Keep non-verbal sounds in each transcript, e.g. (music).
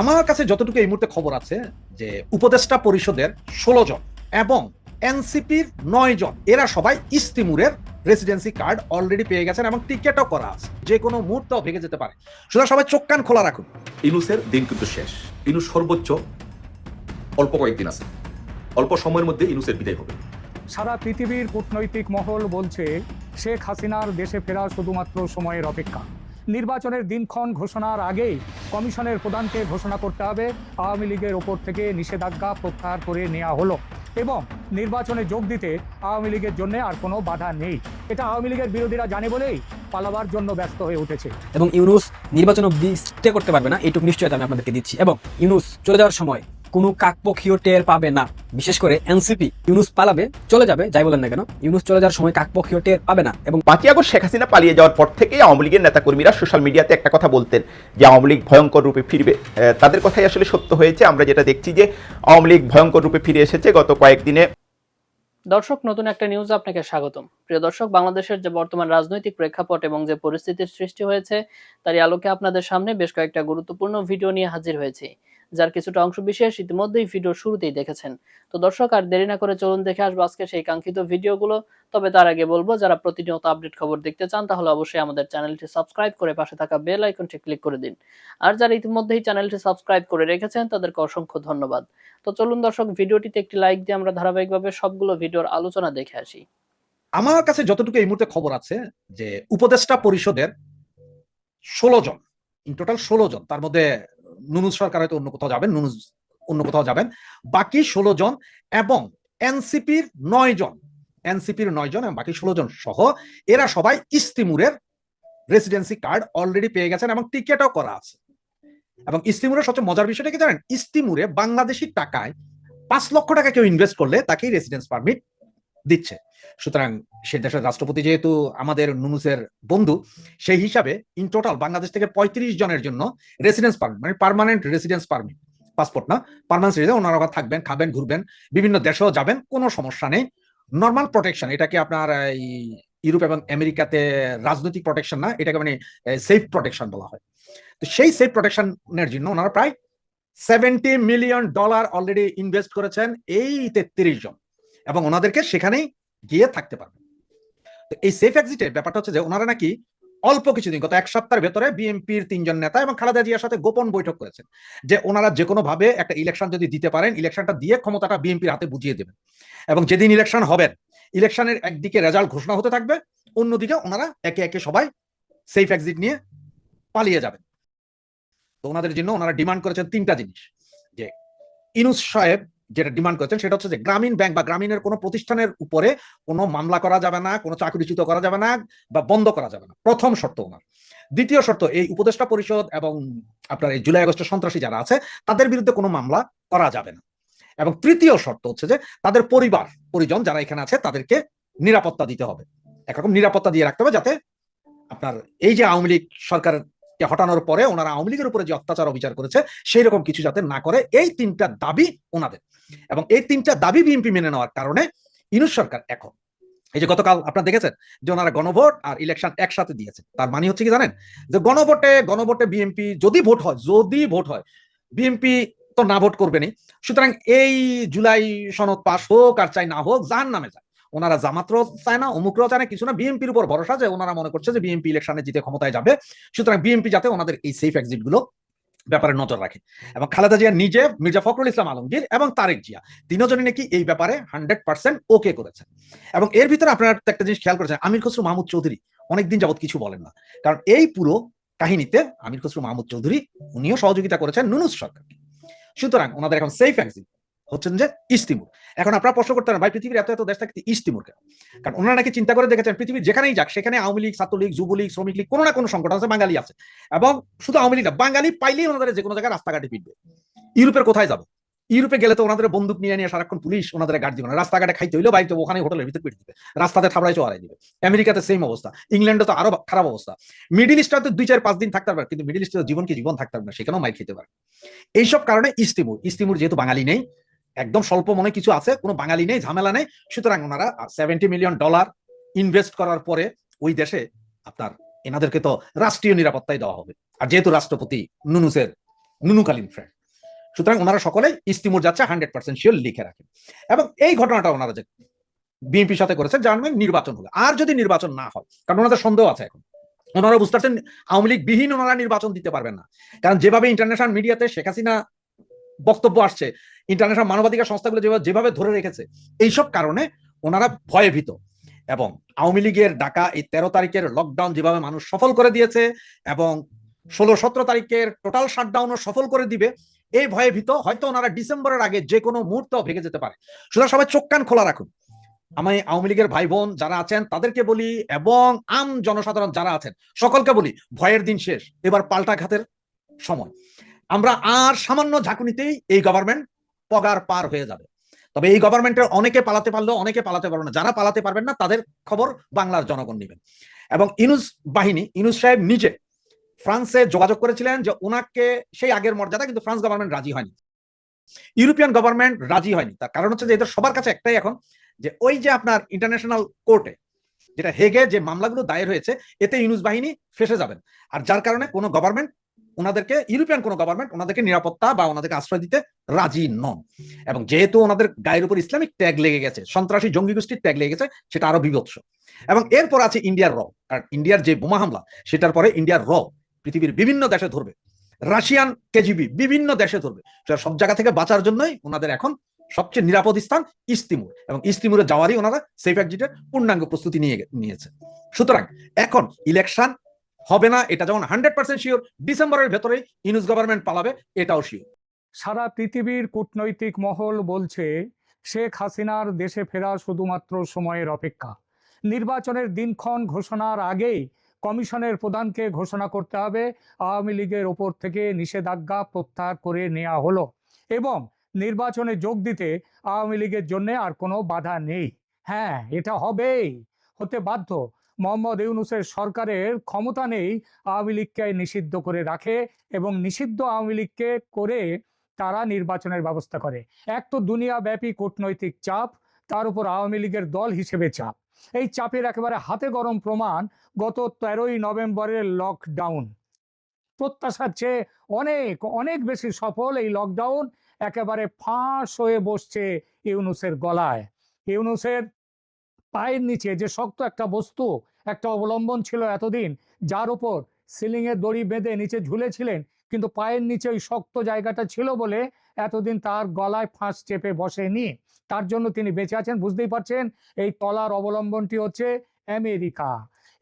আমার কাছে যতটুকু এই মুহূর্তে খবর আছে যে উপদেষ্টা পরিষদের ষোলো জন এবং এনসিপির নয় জন এরা সবাই ইস্তিমুরের রেসিডেন্সি কার্ড অলরেডি পেয়ে গেছেন এবং টিকেটও করা আছে। যে কোনো মুহূর্তেও ভেঙে যেতে পারে। সুতরাং সবাই চোখ কান খোলা রাখুন। ইনুসের দিন কিন্তু শেষ। ইনুস সর্বোচ্চ অল্প কয়েকদিন আছে। অল্প সময়ের মধ্যে ইনুসের বিদায় হবে। সারা পৃথিবীর কূটনৈতিক মহল বলছে শেখ হাসিনার দেশে ফেরা শুধুমাত্র সময়ের অপেক্ষা। নির্বাচনের দিনক্ষণ ঘোষণার আগেই কমিশনের প্রধানকে ঘোষণা করতে হবে। আওয়ামী লীগের ওপর থেকে নিষেধাজ্ঞা প্রত্যাহার করে নেওয়া হলো এবং নির্বাচনে যোগ দিতে আওয়ামী লীগের জন্য আর কোনো বাধা নেই। এটা আওয়ামী লীগের বিরোধীরা জানে বলেই পালাবার জন্য ব্যস্ত হয়ে উঠেছে। এবং ইউনুস নির্বাচন অব্দি স্টে করতে পারবে না, এইটুকু নিশ্চয়তা আমি আপনাদেরকে দিচ্ছি। এবং ইউনুস চলে যাওয়ার সময় কোনো কাকপক্ষীয় টের পাবে না। বিশেষ করে এনসিপি ইউনুস পালাবে চলে যাবে যাই বলেন না কেন ইউনুস চলে যাওয়ার সময় কাকপক্ষীয় টের পাবে না এবং পাঁচই আগস্ট শেখ হাসিনা পালিয়ে যাওয়ার পর থেকেই আওয়ামী লীগের নেতাকর্মীরা সোশ্যাল মিডিয়াতে একটা কথা বলতেন যে আওয়ামী লীগ ভয়ঙ্কর রূপে ফিরবে। তাদের কথাই আসলে সত্য হয়েছে। আমরা যেটা দেখছি যে আওয়ামী লীগ ভয়ঙ্কর রূপে ফিরে এসেছে গত কয়েকদিনে। দর্শক নতুন একটা নিউজ আপনাকে স্বাগতম। প্রিয় দর্শক বাংলাদেশের যে বর্তমান রাজনৈতিক প্রেক্ষাপট এবং যে পরিস্থিতির সৃষ্টি হয়েছে তারই আলোকে আপনাদের সামনে বেশ কয়েকটা গুরুত্বপূর্ণ ভিডিও নিয়ে হাজির হয়েছি। যার কিছুটা অংশ বিশেষ ইতিমধ্যেই ভিডিও শুরুতেই দেখেছেন। তো দর্শক, আর দেরি না করে চলুন দেখে আসব আজকে সেই কাঙ্ক্ষিত ভিডিওগুলো তবে তার আগে বলব, যারা প্রতিনিয়ত আপডেট খবর দেখতে চান, তাহলে অবশ্যই আমাদের চ্যানেলটি সাবস্ক্রাইব করে পাশে থাকা বেল আইকনটি ক্লিক করে দিন। আর যারা ইতিমধ্যেই চ্যানেলটি সাবস্ক্রাইব করে রেখেছেন, তাদেরকে অসংখ্য ধন্যবাদ। তো চলুন দর্শক ভিডিওটিতে একটি লাইক দিয়ে আমরা ধারাবাহিকভাবে সবগুলো ভিডিওর আলোচনা দেখে আসি। আমার কাছে যতটুকু এই মুহূর্তে খবর আছে, যে উপদেষ্টা পরিষদের ষোলো জন ইন টোটাল ষোলো জন, তার মধ্যে নুনুজ সরকার হয়তো অন্য কোথাও যাবেন, নুনুজ অন্য কোথাও যাবেন। বাকি ষোলো জন এবং এনসিপির নয় জন, এনসিপির নয় জন এবং বাকি ষোলো জন সহ এরা সবাই ইস্তিমুরের রেসিডেন্সি কার্ড অলরেডি পেয়ে গেছেন এবং টিকেটও করা আছে। এবং ইস্তিমুরের সবচেয়ে মজার বিষয়টা কি জানেন? ইস্তিমুরে বাংলাদেশি টাকায় পাঁচ লক্ষ টাকা কেউ ইনভেস্ট করলে তাকেই রেসিডেন্স পারমিট দিচ্ছে। সুতরাং সে দেশের রাষ্ট্রপতি যেহেতু আমাদের নুনুসের বন্ধু, সেই হিসাবে ইন টোটাল বাংলাদেশ থেকে পঁয়ত্রিশ জনের জন্য রেসিডেন্স পারমিট মানে পার্মানেন্ট রেসিডেন্স পারমিট পাসপোর্ট না পার্মানেন্ট রেসিডেন্স ওনারা থাকবেন, খাবেন, ঘুরবেন, বিভিন্ন দেশেও যাবেন, কোনো সমস্যা নেই। নর্মাল প্রোটেকশন এটাকে আপনার এই ইউরোপ এবং আমেরিকাতে রাজনৈতিক প্রোটেকশন না, এটাকে মানে সেফ প্রোটেকশন বলা হয়। তো সেই সেফ প্রোটেকশনের জন্য ওনারা প্রায় seventy million dollar already invest করেছেন, এই তেত্রিশ জন। এবং ওনাদেরকে সেখানেই গিয়ে থাকতে পারবে। তো এই সেফ এক্সিটের ব্যাপারটা হচ্ছে যে ওনারা নাকি অল্প কিছুদিন, গত এক সপ্তাহের ভেতরে বিএনপির তিনজন নেতা এবং খালেদা জিয়ার সাথে গোপন বৈঠক করেছেন যে ওনারা যে কোনো ভাবে একটা ইলেকশন যদি দিতে পারেন ইলেকশনটা দিয়ে ক্ষমতাটা বিএনপির হাতে বুঝিয়ে দেবেন। এবং যেদিন ইলেকশন হবেন ইলেকশনের একদিকে রেজাল্ট ঘোষণা হতে থাকবে, অন্যদিকে ওনারা একে একে সবাই সেফ এক্সিট নিয়ে পালিয়ে যাবেন। তো ওনাদের জন্য ওনারা ডিমান্ড করেছেন তিনটা জিনিস, যে ইনুস সাহেব যেটা ডিমান্ড করেছেন, সেটা হচ্ছে যে গ্রামীণ ব্যাংক বা গ্রামীণের কোনো প্রতিষ্ঠানের উপরে কোনো মামলা করা যাবে না, কোনো চাকরিচ্যুত করা যাবে না বা বন্ধ করা যাবে না। প্রথম শর্ত ওনার। দ্বিতীয় শর্ত, এই উপদেষ্টা পরিষদ এবং আপনার এই জুলাই আগস্টের সন্ত্রাসী যারা আছে, তাদের বিরুদ্ধে কোনো মামলা করা যাবে না। এবং তৃতীয় শর্ত হচ্ছে যে তাদের পরিবার, পরিজন যারা এখানে আছে, তাদেরকে নিরাপত্তা দিতে হবে। একরকম নিরাপত্তা দিয়ে রাখতে হবে যাতে আপনার এই যে আওয়ামী লীগ সরকার হটানোর পরে ওনারা আওয়ামী লীগের উপরে যে অত্যাচার অবিচার করেছে সেই রকম কিছু যাতে না করে, এই তিনটা দাবি ওনাদের। এবং এই তিনটা দাবি বিএনপি মেনে নেওয়ার কারণে ইনুস সরকার এখন। এই যে গতকাল আপনারা দেখেছেন যে ওনারা গণভোট আর ইলেকশন একসাথে দিয়েছে। তার মানে হচ্ছে কি জানেন? যে গণভোটে গণভোটে বিএনপি যদি ভোট হয়, যদি ভোট হয়, বিএনপি তো না ভোট করবেনই। সুতরাং এই জুলাই সনদ পাস হোক আর চাই না হোক যার নামে যায়। ওনারা জামাতও চায় না, অমুকরাও চায় না, কিছু না, বিএনপির উপর ভরসা যে ওনারা মনে করছে যে বিএনপি ইলেকশনে জিতে ক্ষমতায় যাবে। সুতরাং বিএনপি যাতে ওনাদের এই সেফ এক্সিটগুলো ব্যাপারে নজর রাখে। এবং খালেদা জিয়া নিজে মির্জা ফখরুল ইসলাম আলমগীর এবং তারেক জিয়া তিনজনই নাকি এই ব্যাপারে হান্ড্রেড পার্সেন্ট ওকে করেছেন। এবং এর ভিতরে আপনারা একটা জিনিস খেয়াল করেছেন, আমির খসরু মাহমুদ চৌধুরী অনেকদিন যাবত কিছু বলেন না। কারণ এই পুরো কাহিনীতে আমির খসরু মাহমুদ চৌধুরী, উনিও সহযোগিতা করেছেন নুনুস সরকারকে। সুতরাং ওনাদের এখন সেফ এক্সিট হচ্ছেন যে ইস্তিমুর এখন আপনারা প্রশ্ন করতে পারেন, ভাই, পৃথিবীর এত এত দেশ থাকতে ইস্তিমুর কেন কারণ ওনারা নাকি চিন্তা করে দেখেছেন পৃথিবীর যেখানেই যাক, সেখানে আওয়ামী লীগ, ছাত্রলীগ, যুবলীগ, শ্রমিক লীগ, কোনো না কোনো সংগঠন আছে, বাঙালি আছে। এবং শুধু আওয়ামী লীগ না, বাঙালি পাইলেই ওনাদের যে কোনো জায়গায় রাস্তাঘাটে পিটবে। ইউরোপের কোথায় যাব? ইউরোপে গেলে তো ওনাদের বন্দুক নিয়ে নিয়ে সারাক্ষণ পুলিশ ওনাদের গার্ড দিবে না। রাস্তাঘাটে খাইতে হইলেও বাড়িতে ওখানে হোটেলের ভিতরে পিট দিবে। রাস্তাতে থাবড়াই চড়াই দিবে। আমেরিকাতে সেম অবস্থা। ইংল্যান্ডে তো আরও খারাপ অবস্থা। মিডিল ইস্টে তো দুই, চার, পাঁচ দিন থাকতে পারবে, কিন্তু মিডিল ইস্টে জীবন কি জীবন থাকতে পারবে না সেখানেও মাইক খেতে পারে এইসব কারণে ইস্তিমুর ইস্তিমুর যেহেতু বাঙালি নেই একদম স্বল্প মনে কিছু আছে, কোনো বাঙালি নেই, ঝামেলা নেই। সুতরাং ওনারা সেভেন্টি মিলিয়ন ডলার ইনভেস্ট করার পরে ওই দেশে আপনার এনাদেরকে তো রাষ্ট্রীয় নিরাপত্তাই দেওয়া হবে। আর যেহেতু রাষ্ট্রপতি নুনুসের নুনুকালীন ফ্রেন্ড সুতরাং ওনারা সকলে ইস্তিমুর যাচ্ছে হান্ড্রেড পার্সেন্ট শিওর লিখে রাখেন। এবং এই ঘটনাটা ওনারা যে বিএনপির সাথে করেছে যার মানে নির্বাচন হলো। আর যদি নির্বাচন না হয়, কারণ ওনাদের সন্দেহ আছে এখন। ওনারা বুঝতে পারছেন, আওয়ামী লীগ বিহীন ওনারা নির্বাচন দিতে পারবেন না। কারণ যেভাবে ইন্টারন্যাশনাল মিডিয়াতে শেখ হাসিনা বক্তব্য আসছে ইন্টারন্যাশনাল মানবাধিকার সংস্থাগুলো যেভাবে যেভাবে ধরে রেখেছে, এইসব কারণে ওনারা ভয়ে ভীত। এবং আওয়ামী লীগের ডাকা এই তেরো তারিখের লকডাউন যেভাবে মানুষ সফল করে দিয়েছে এবং ষোলো সতেরো তারিখের টোটাল শাটডাউনও সফল করে দিবে, এই ভয়ে ভীত হয়তো ওনারা ডিসেম্বরের আগে যে কোনো মুহূর্ত ভেঙে যেতে পারে। সুতরাং সবাই চোখ কান খোলা রাখুন। আমি আওয়ামী লীগের ভাই বোন যারা আছেন, তাদেরকে বলি এবং আম জনসাধারণ যারা আছেন, সকলকে বলি ভয়ের দিন শেষ। এবার পাল্টা ঘাতের সময়। আমরা আর সামান্য ঝাঁকুনিতেই এই গভর্নমেন্ট পগার পার হয়ে যাবে। তবে এই গভর্নমেন্টের অনেকে পালাতে পারলেও অনেকে পালাতে পারবে না। যারা পালাতে পারবেন না, তাদের খবর বাংলার জনগণ নেবেন এবং ইনুস বাহিনী, ইনুস সাহেব নিজে ফ্রান্সে যোগাযোগ করেছিলেন যে ওনাকে সেই আগের মর্যাদা, কিন্তু ফ্রান্স গভর্নমেন্ট রাজি হয়নি। ইউরোপিয়ান গভর্নমেন্ট রাজি হয়নি। তার কারণ হচ্ছে যে এদের সবার কাছে একটাই এখন, যে ওই যে আপনার ইন্টারন্যাশনাল কোর্টে যেটা হেগে যে মামলাগুলো দায়ের হয়েছে, এতে ইউনুস বাহিনী ফেসে যাবেন। আর যার কারণে কোনো গভর্নমেন্ট ওনাদেরকে ইউরোপিয়ান কোনো গভর্নমেন্ট ওনাদেরকে নিরাপত্তা বা ওনাদেরকে আশ্রয় দিতে রাজি নন। এবং যেহেতু ওনাদের গায়ের উপর ইসলামিক ট্যাগ লেগে গেছে, সন্ত্রাসী, জঙ্গি গোষ্ঠীর ট্যাগ লেগে গেছে, সেটা আরও বিভৎস। এবং এরপর আছে ইন্ডিয়ার র। কারণ ইন্ডিয়ার যে বোমা হামলা, সেটার পরে ইন্ডিয়ার র পৃথিবীর বিভিন্ন দেশে ধরবে। রাশিয়ান কেজিবি বিভিন্ন দেশে ধরবে। সুতরাং সব জায়গা থেকে বাঁচার জন্যই ওনাদের এখন সবচেয়ে নিরাপদ স্থান ইস্তিমুর এবং ইস্তিমুরে যাওয়ারই ওনারা সেফ এক্সিটের পূর্ণাঙ্গ প্রস্তুতি নিয়ে নিয়েছে। সুতরাং এখন ইলেকশন হবে না, এটা যেমন হান্ড্রেড পার্সেন্ট শিওর ডিসেম্বরের ভেতরেই ইউনুস গভর্নমেন্ট পালাবে, এটাও শিওর সারা পৃথিবীর কূটনৈতিক মহল বলছে, শেখ হাসিনার দেশে ফেরা শুধুমাত্র সময়ের অপেক্ষা। নির্বাচনের দিনক্ষণ ঘোষণার আগেই কমিশনের প্রধানকে ঘোষণা করতে হবে, আওয়ামী লীগের ওপর থেকে নিষেধাজ্ঞা প্রত্যাহার করে নেওয়া হলো এবং নির্বাচনে যোগ দিতে আওয়ামী লীগের জন্য আর কোনো বাধা নেই। হ্যাঁ এটা হবেই। হতে বাধ্য মোহাম্মদ ইউনুসের সরকারের ক্ষমতা নেই আওয়ামী লীগকে নিষিদ্ধ করে রাখে এবং নিষিদ্ধ আওয়ামী লীগকে করে তারা নির্বাচনের ব্যবস্থা করে। এক তো দুনিয়াব্যাপী কূটনৈতিক চাপ, তার উপর আওয়ামী লীগের দল হিসেবে চাপ। এই চাপের একেবারে হাতে গরম প্রমাণ গত তেরোই নভেম্বরের লকডাউন প্রত্যাশার চেয়ে অনেক অনেক বেশি সফল এই লকডাউন একেবারে ফাঁস হয়ে বসছে ইউনুসের গলায়। ইউনুসের পায়ের নিচে যে শক্ত একটা বস্তু, একটা অবলম্বন ছিল এতদিন, যার উপর সিলিংয়ের দড়ি বেঁধে নিচে ঝুলেছিলেন, কিন্তু পায়ের নিচে ওই শক্ত জায়গাটা ছিল বলে এতদিন তার গলায় ফাঁস চেপে বসেনি। তার জন্য তিনি বেঁচে আছেন, বুঝতেই পারছেন? এই তলার অবলম্বনটি হচ্ছে আমেরিকা।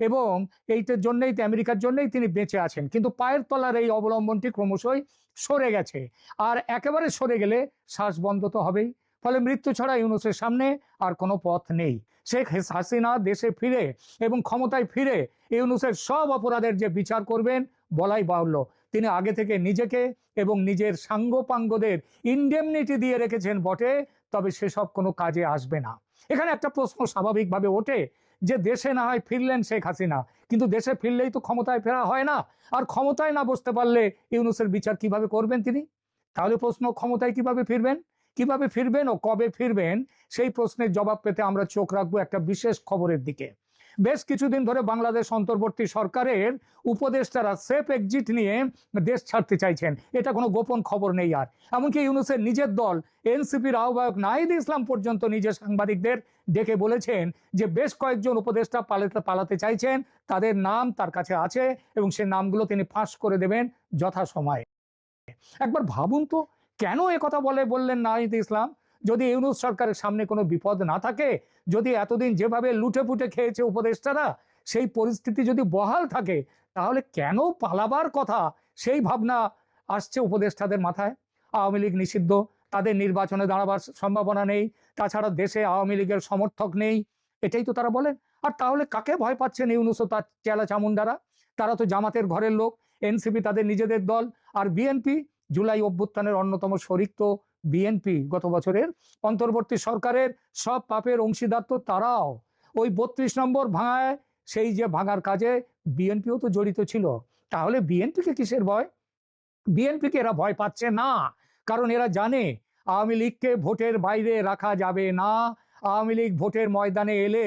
এবং এইটার জন্যই, আমেরিকার জন্যই তিনি বেঁচে আছেন। কিন্তু পায়ের তলার এই অবলম্বনটি ক্রমশই সরে গেছে। আর একেবারে সরে গেলে শ্বাস বন্ধ তো হবেই। ফলে মৃত্যু ছাড়া ইউনুসের সামনে আর কোনো পথ নেই। শেখ হাসিনা দেশে ফিরে এবং ক্ষমতায় ফিরে ইউনুসের সব অপরাধের যে বিচার করবেন বলাই বাহুল্য। তিনি আগে থেকে নিজেকে এবং নিজের সাঙ্গপাঙ্গদের ইন্ডেমনিটি দিয়ে রেখেছেন বটে, তবে সেসব কোনো কাজে আসবে না। এখানে একটা প্রশ্ন স্বাভাবিকভাবে ওঠে যে দেশে না হয় ফিরলেন শেখ হাসিনা, কিন্তু দেশে ফিরলেই তো ক্ষমতায় ফেরা হয় না। আর ক্ষমতায় না বসতে পারলে ইউনুসের বিচার কীভাবে করবেন তিনি? তাহলে প্রশ্ন, ক্ষমতায় কীভাবে ফিরবেন? কীভাবে ফিরবেন ও কবে ফিরবেন? সেই প্রশ্নের জবাব পেতে আমরা চোখ রাখব একটা বিশেষ খবরের দিকে। বেশ কিছুদিন ধরে বাংলাদেশ অন্তর্বর্তী সরকারের উপদেষ্টারা সেফ এক্সিট নিয়ে দেশ ছাড়তে চাইছেন। এটা কোনো গোপন খবর নেই আর। এমনকি ইউনুসের নিজের দল, এনসিপির আহ্বায়ক নাহিদ ইসলাম পর্যন্ত নিজের সাংবাদিকদের ডেকে বলেছেন যে বেশ কয়েকজন উপদেষ্টা পালাতে পালাতে চাইছেন। তাদের নাম তার কাছে আছে এবং সে নামগুলো তিনি ফাঁস করে দেবেন যথাসময়ে। একবার ভাবুন তো কেন কথা বলে বললেন নাহিদ ইসলাম? যদি ইউনুস সরকারের সামনে কোনো বিপদ না থাকে, যদি এতদিন যেভাবে লুটে পুটে খেয়েছে উপদেষ্টারা, সেই পরিস্থিতি যদি বহাল থাকে, তাহলে কেন পালাবার কথা? সেই ভাবনা আসছে উপদেষ্টাদের মাথায়। আওয়ামী লীগ নিষিদ্ধ, তাদের নির্বাচনে দাঁড়াবার সম্ভাবনা নেই, তাছাড়া দেশে আওয়ামী লীগের সমর্থক নেই। এটাই তো তারা বলেন। আর তাহলে কাকে ভয় পাচ্ছেন ইউনুস ও তার চেলা চামুন্ডারা? তারা তো জামাতের ঘরের লোক, এনসিপি তাদের নিজেদের দল, আর বিএনপি জুলাই অভ্যুত্থানের অন্যতম শরিক তো বিএনপি গত বছরের। অন্তর্বর্তী সরকারের সব পাপের অংশীদার তো তারাও। ওই বত্রিশ নম্বর ভাঙায় সেই যে ভাঙার কাজে বিএনপিও তো জড়িত ছিল। তাহলে বিএনপিকে কিসের ভয়? বিএনপিকে এরা ভয় পাচ্ছে না। কারণ এরা জানে আওয়ামী লীগকে ভোটের বাইরে রাখা যাবে না। আওয়ামী লীগ ভোটের ময়দানে এলে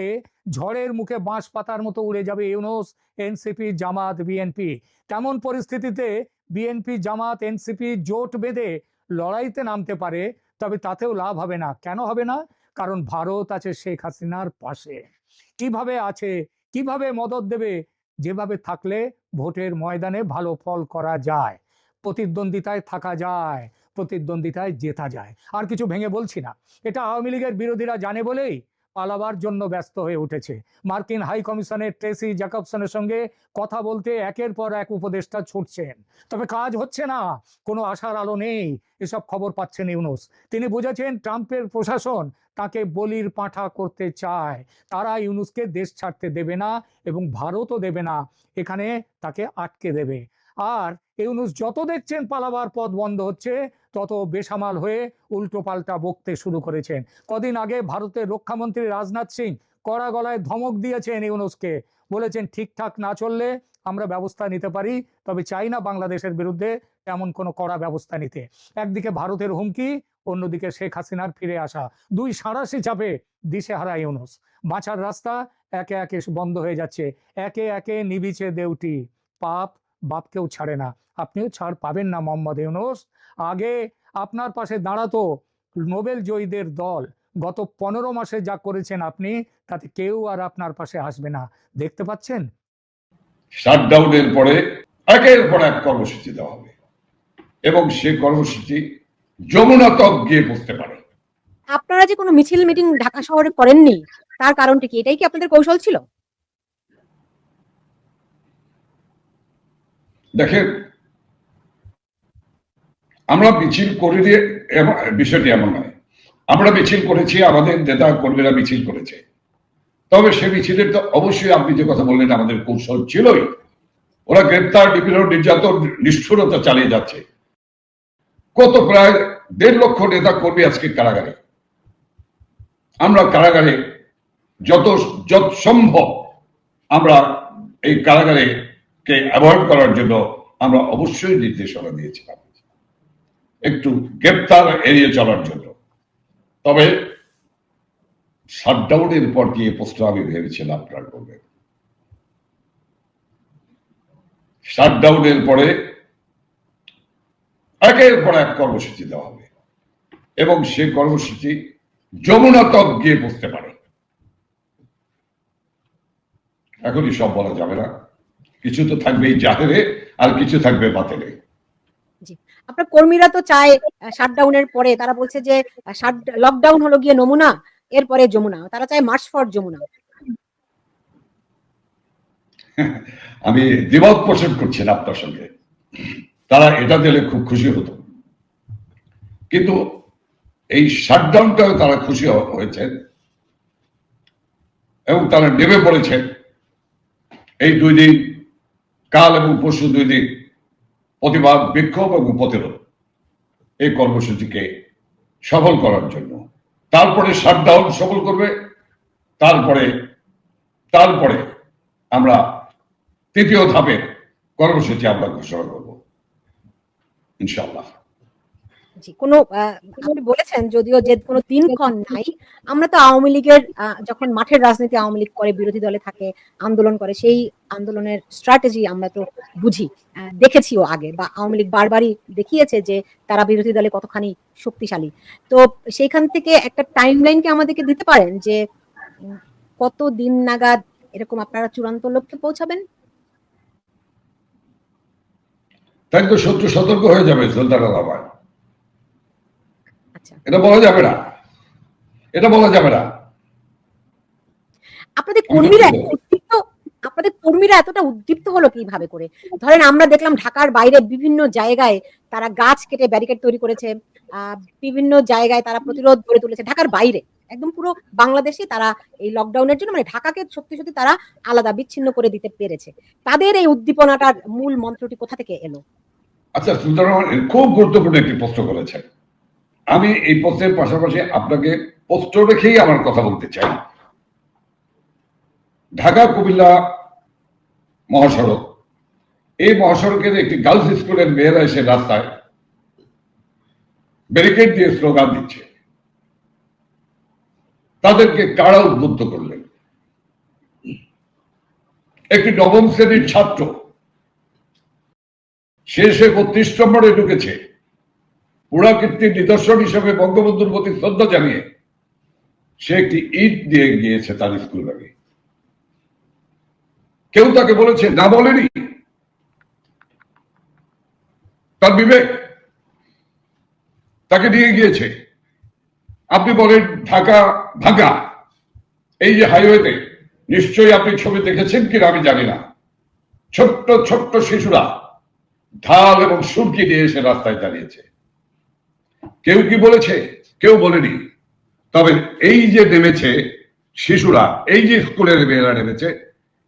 ঝড়ের মুখে বাঁশ পাতার মতো উড়ে যাবে ইউনুস এনসিপি জামাত বিএনপি তেমন পরিস্থিতিতে বিএনপি, জামাত, এনসিপি জোট বেঁধে লড়াইতে নামতে পারে, তবে তাতেও লাভ হবে না। কেন হবে না? কারণ ভারত আছে শেখ হাসিনার পাশে। কীভাবে আছে, কীভাবে মদত দেবে, যেভাবে থাকলে ভোটের ময়দানে ভালো ফল করা যায়, প্রতিদ্বন্দ্বিতায় থাকা যায়, প্রতিদ্বন্দ্বিতায় জেতা যায়। আর কিছু ভেঙে বলছি না। এটা আওয়ামী লীগের বিরোধীরা জানে বলেই পালাবার জন্য ব্যস্ত হয়ে উঠেছে। মার্কিন হাই কমিশনের ট্রেসি জ্যাকবসনের সঙ্গে কথা বলতে একের পর এক উপদেষ্টা ছুটছেন। তবে কাজ হচ্ছে না, কোনো আশার আলো নেই, এসব খবর পাচ্ছেন ইউনুস। তিনি বুঝেছেন ট্রাম্পের প্রশাসন তাকে বলির পাঁঠা করতে চায়। তারা ইউনুসকে দেশ ছাড়তে দেবে না এবং ভারতও দেবে না, এখানে তাকে আটকে দেবে। আর ইউনুস যত দেখছেন পালাবার পথ বন্ধ হচ্ছে তত বেসামাল হয়ে উল্টো পাল্টা বকতে শুরু করেছেন। কদিন আগে ভারতের রক্ষামন্ত্রী রাজনাথ সিং কড়া গলায় ধমক দিয়েছেন ইউনুসকে। বলেছেন, ঠিকঠাক না চললে আমরা ব্যবস্থা নিতে পারি, তবে চাই না বাংলাদেশের বিরুদ্ধে এমন কোনো কড়া ব্যবস্থা নিতে। একদিকে ভারতের হুমকি, অন্যদিকে শেখ হাসিনার ফিরে আসা। দুই সাঁড়াশি চাপে দিশেহারা ইউনুস। বাঁচার রাস্তা একে একে বন্ধ হয়ে যাচ্ছে। একে একে নিবিছে দেউটি। পাপ বাপকেও ছাড়ে না। আপনিও ছাড় পাবেন না মোহাম্মদ ইউনুস। আগে আপনার পাশে দাঁড়াতো নোবেল জয়ীদের দল। গত পনেরো মাসে যা করেছেন আপনি তাতে কেউ আর আপনার পাশে আসবে না। দেখতে পাচ্ছেন? শাটডাউনের পরে একের পর এক কর্মসূচি দেওয়া হবে। এবং সে কর্মসূচি যমুনা তক গিয়ে পৌঁছতে পারে। আপনারা যে কোনো মিছিল মিটিং ঢাকা শহরে করেননি তার কারণটা কি? এটাই কি আপনাদের কৌশল ছিল? দেখেন আমরা মিছিল করে দিয়ে বিষয়টি এমন নয়। আমরা মিছিল করেছি, আমাদের নেতা কর্মীরা মিছিল করেছে। তবে সে মিছিলের তো অবশ্যই আপনি যে কথা বললেন, আমাদের কৌশল ছিলই। ওরা গ্রেপ্তার বিভিন্ন নির্যাতন, নিষ্ঠুরতা চালিয়ে যাচ্ছে। কত প্রায় দেড় লক্ষ নেতা কর্মী আজকে কারাগারে। আমরা কারাগারে যত যত সম্ভব আমরা এই কারাগারে কে অ্যাভয়েড করার জন্য আমরা অবশ্যই নির্দেশনা দিয়েছিলাম। একটু গ্রেপ্তার এড়িয়ে চলার জন্য। তবে শাটডাউনের পর গিয়ে প্রশ্ন আমি ভেবেছিলাম, আপনার করবেন। শাটডাউনের পরে একের পর এক কর্মসূচি দেওয়া হবে এবং সে কর্মসূচি যমুনা তক গিয়ে বসতে পারে। এখনই সব বলা যাবে না। কিছু তো থাকবে এই জাহেরে আর কিছু থাকবে বাতেলে আপনার কর্মীরা তো চায় শাটডাউনের পরে। তারা বলছে যে লকডাউন হলো গিয়ে নমুনা, এরপরে যমুনা। তারা চায় মার্চ ফর যমুনা। (laughs) আমি দ্বিমত পোষণ করছি না আপনার সঙ্গে। তারা এটা দিলে খুব খুশি হতো। কিন্তু এই শাটডাউনটাও তারা খুশি হয়েছেন এবং তারা নেমে পড়েছেন এই দুই দিন, কাল এবং পরশু দুই দিন। প্রতিবাদ, বিক্ষোভ এবং প্রতিরোধ এই কর্মসূচিকে সফল করার জন্য। তারপরে শাটডাউন সফল করবে, তারপরে তারপরে আমরা তৃতীয় ধাপের কর্মসূচি আমরা ঘোষণা করব, ইনশাআল্লাহ। জি, কোনো আপনি বলেছেন যদিও যে কোনো দিনক্ষণ নাই, আমরা তো আওয়ামী লীগের যখন মাঠের রাজনীতি আওয়ামী লীগ করে, বিরোধী দলে থাকে, আন্দোলন করে, সেই আন্দোলনের স্ট্র্যাটেজি আমরা তো বুঝি দেখেছিও আগে বা আওয়ামী লীগ বারবারই দেখিয়েছে যে তারা বিরোধী দলে কতখানি শক্তিশালী। তো সেইখান থেকে একটা টাইম লাইনকে আমাদেরকে দিতে পারেন যে কত দিন নাগাদ এরকম আপনারা চূড়ান্ত লক্ষ্যে পৌঁছাবেন? তাই তো শত্রু সতর্ক হয়ে যাবে সুলতানা আচ্ছা এটা বলা যাবে না। এটা বলা যাবে না। আপনাদের কর্মীরা উদ্দীপ্ত আপনাদের কর্মীরা এতটা উদ্দীপ্ত হলো কীভাবে করে? ধরেন আমরা দেখলাম ঢাকার বাইরে বিভিন্ন জায়গায় তারা গাছ কেটে ব্যারিকেড তৈরি করেছে বিভিন্ন জায়গায় তারা প্রতিরোধ গড়ে তুলেছে। ঢাকার বাইরে একদম পুরো বাংলাদেশে তারা এই লকডাউনের জন্য মানে ঢাকাকে সত্যি সত্যি তারা আলাদা বিচ্ছিন্ন করে দিতে পেরেছে। তাদের এই উদ্দীপনাটার মূল মন্ত্রটি কোথা থেকে এলো? আচ্ছা সুলতান রহমান খুব গুরুত্বপূর্ণ একটি প্রশ্ন করেছেন। আমি এই প্রশ্নের পাশাপাশি আপনাকে প্রশ্ন রেখেই আমার কথা বলতে চাই। ঢাকা কুমিল্লা মহাসড়ক। এই মহাসড়কের একটি গার্লস স্কুলের মেয়েরা এসে রাস্তায় ব্যারিকেড দিয়ে স্লোগান দিচ্ছে। তাদেরকে কারা উদ্বুদ্ধ করলেন? একটি নবম শ্রেণির ছাত্র, সে সে বত্রিশ নম্বরে ঢুকেছে। পুরাকীর্তির নিদর্শন হিসেবে বঙ্গবন্ধুর প্রতি শ্রদ্ধা জানিয়ে সে একটি ইট দিয়ে গিয়েছে তার স্কুল ব্যাগে। কেউ তাকে বলেছে, না বলেনি? তার বিবেক তাকে নিয়ে গিয়েছে। আপনি বলেন, ঢাকা ভাঙ্গা এই যে হাইওয়েতে নিশ্চয়ই আপনি ছবি দেখেছেন কিনা আমি জানি না। ছোট্ট ছোট্ট শিশুরা ঢাল এবং সুরকি দিয়ে এসে রাস্তায় দাঁড়িয়েছে। কেউ কি বলেছে? কেউ বলেনি। তবে এই যে নেমেছে শিশুরা, এই যে স্কুলের মেয়েরা নেমেছে,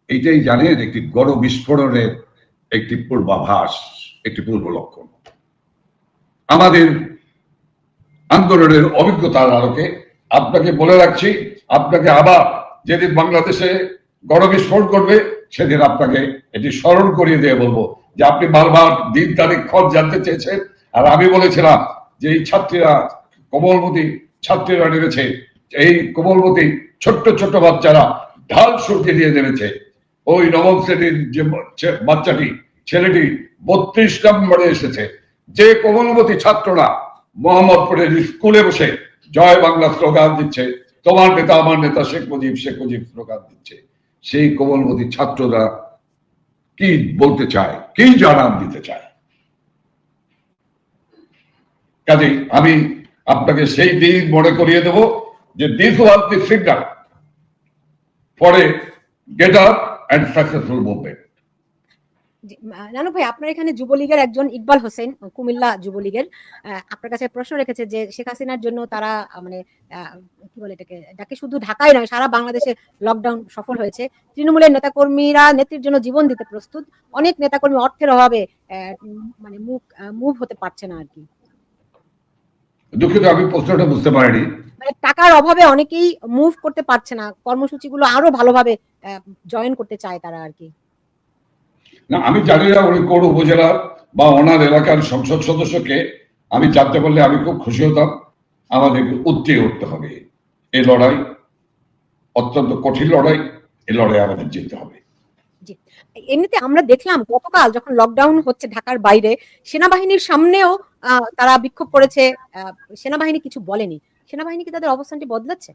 এইটাই জানেন একটি গণ বিস্ফোরণের একটি পূর্বাভাস, একটি পূর্ব লক্ষণ। আমাদের আন্দোলনের অভিজ্ঞতার আলোকে আপনাকে বলে রাখছি, আপনাকে আবার যেদিন বাংলাদেশে গণবিস্ফোরণ করবে সেদিন আপনাকে এটি স্মরণ করিয়ে দিয়ে বলব যে আপনি বারবার দিন, তারিখ, খত জানতে চেয়েছেন, আর আমি বলেছিলাম যে এই ছাত্রীরা কোমলমতি ছাত্রীরা নেমেছে, এই কোমলমতি ছোট্ট ছোট্ট বাচ্চারা ঢাল সরকে দিয়ে নেমেছে। ওই নবম শ্রেণির যে বাচ্চাটি, ছেলেটি বত্রিশ নম্বরে এসেছে। যে কোমলমতি ছাত্ররা মোহাম্মদপুরের স্কুলে বসে জয় বাংলা স্লোগান দিচ্ছে, তোমার নেতা, আমার নেতা শেখ মুজিব শেখ মুজিব স্লোগান দিচ্ছে। সেই কোমলমতি ছাত্ররা কি বলতে চায়, কি জানান দিতে চায়? কাজে আমি আপনাকে সেই দিন মনে করিয়ে দেব যে this was the signal a get up and successful movement Nanu ভাই, আপনার এখানে যুবলীগের একজন ইকবাল হোসেন কুমিল্লা যুবলীগের আপনার কাছে প্রশ্ন রেখেছে যে শেখ হাসিনার জন্য তারা মানে কি বলে এটাকে, যাকে শুধু ঢাকায় নয়, সারা বাংলাদেশে লকডাউন সফল হয়েছে। তৃণমূলের নেতাকর্মীরা নেত্রীর জন্য জীবন দিতে প্রস্তুত। অনেক নেতাকর্মী অর্থের অভাবে মানে মুখ মুভ হতে পারছে না আর কি। দুঃখিত আমি প্রশ্নটা বুঝতে পারিনি। মানে টাকার অভাবে অনেকেই মুভ করতে পারছে না কর্মসূচিগুলো আরও ভালোভাবে জয়েন করতে চায় তারা আর কি। না আমি জানি না উনি কোন উপজেলা বা ওনার এলাকার সংসদ সদস্যকে আমি জানতে পারলে আমি খুব খুশি হতাম। আমাদেরকে উত্তীয় উঠতে হবে। এই লড়াই অত্যন্ত কঠিন লড়াই এই লড়াই আমাদের জিততে হবে। এমনিতে আমরা দেখলাম গতকাল যখন লকডাউন হচ্ছে ঢাকার বাইরে, সেনাবাহিনীর সামনেও তারা বিক্ষোভ করেছে সেনাবাহিনী কিছু বলেনি। সেনাবাহিনী কি তাদের অবস্থানটি বদলাচ্ছে?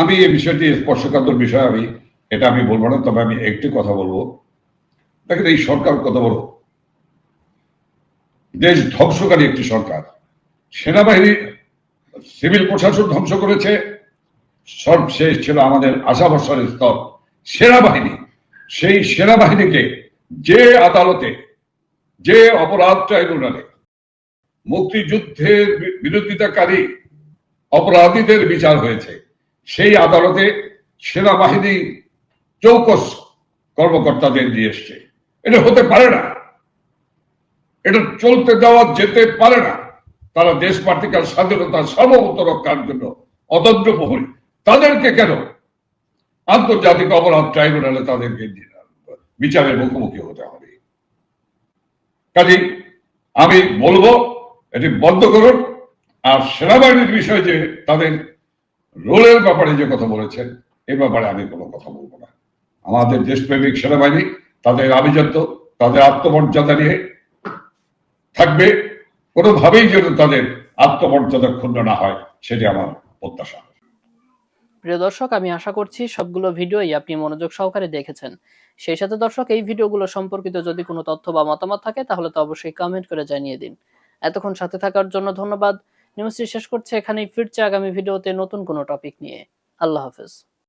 আমি এই বিষয়টি স্পর্শকাতর বিষয়, আমি, এটা আমি বলব না, তবে আমি একটি কথা বলব। দেখেন, এই সরকার কত বড় দেশ ধ্বংসকারী একটি সরকার। সেনাবাহিনী, সিভিল প্রশাসন ধ্বংস করেছে। সর্বশেষ ছিল আমাদের আশা ভরসার স্তর। সেনাবাহিনী, সেই সেনাবাহিনীকে যে আদালতে, যে অপরাধ ট্রাইব্যুনালে মুক্তিযুদ্ধের বিরোধিতাকারী অপরাধীদের বিচার হয়েছে, সেই আদালতে সেনাবাহিনী চৌকস কর্মকর্তাদের দিয়ে এসছে। এটা হতে পারে না। এটা চলতে দেওয়া যেতে পারে না। তারা দেশ পার্টিকার স্বাধীনতা সার্বভৌমত্ব রক্ষার জন্য অদন্ত প্রহরী। তাদেরকে কেন আন্তর্জাতিক অপরাধ ট্রাইব্যুনালে তাদেরকে বিচারের মুখোমুখি হতে হবে। কাজে আমি বলব, এটি বন্ধ করুন। আর সেনাবাহিনীর বিষয়ে যে তাদের রোলের ব্যাপারে যে কথা বলেছেন, এ ব্যাপারে আমি কোনো কথা বলব না। আমাদের দেশপ্রেমিক সেনাবাহিনী, তাদের আভিজাত্য, তাদের আত্মমর্যাদা নিয়ে থাকবে। কোনোভাবেই যেন তাদের আত্মমর্যাদা ক্ষুণ্ণ না হয়, সেটি আমার প্রত্যাশা। প্রিয় দর্শক, আমি আশা করছি সবগুলো ভিডিওই আপনি মনোযোগ সহকারে দেখেছেন। সেই সাথে দর্শক, এই ভিডিওগুলো সম্পর্কিত যদি কোনো তথ্য বা মতামত থাকে, তাহলে তো অবশ্যই কমেন্ট করে জানিয়ে দিন। এতক্ষণ সাথে থাকার জন্য ধন্যবাদ। নিউজটি শেষ করছে এখানেই, ফিরছে আগামী ভিডিওতে নতুন কোনো টপিক নিয়ে। আল্লাহ হাফেজ।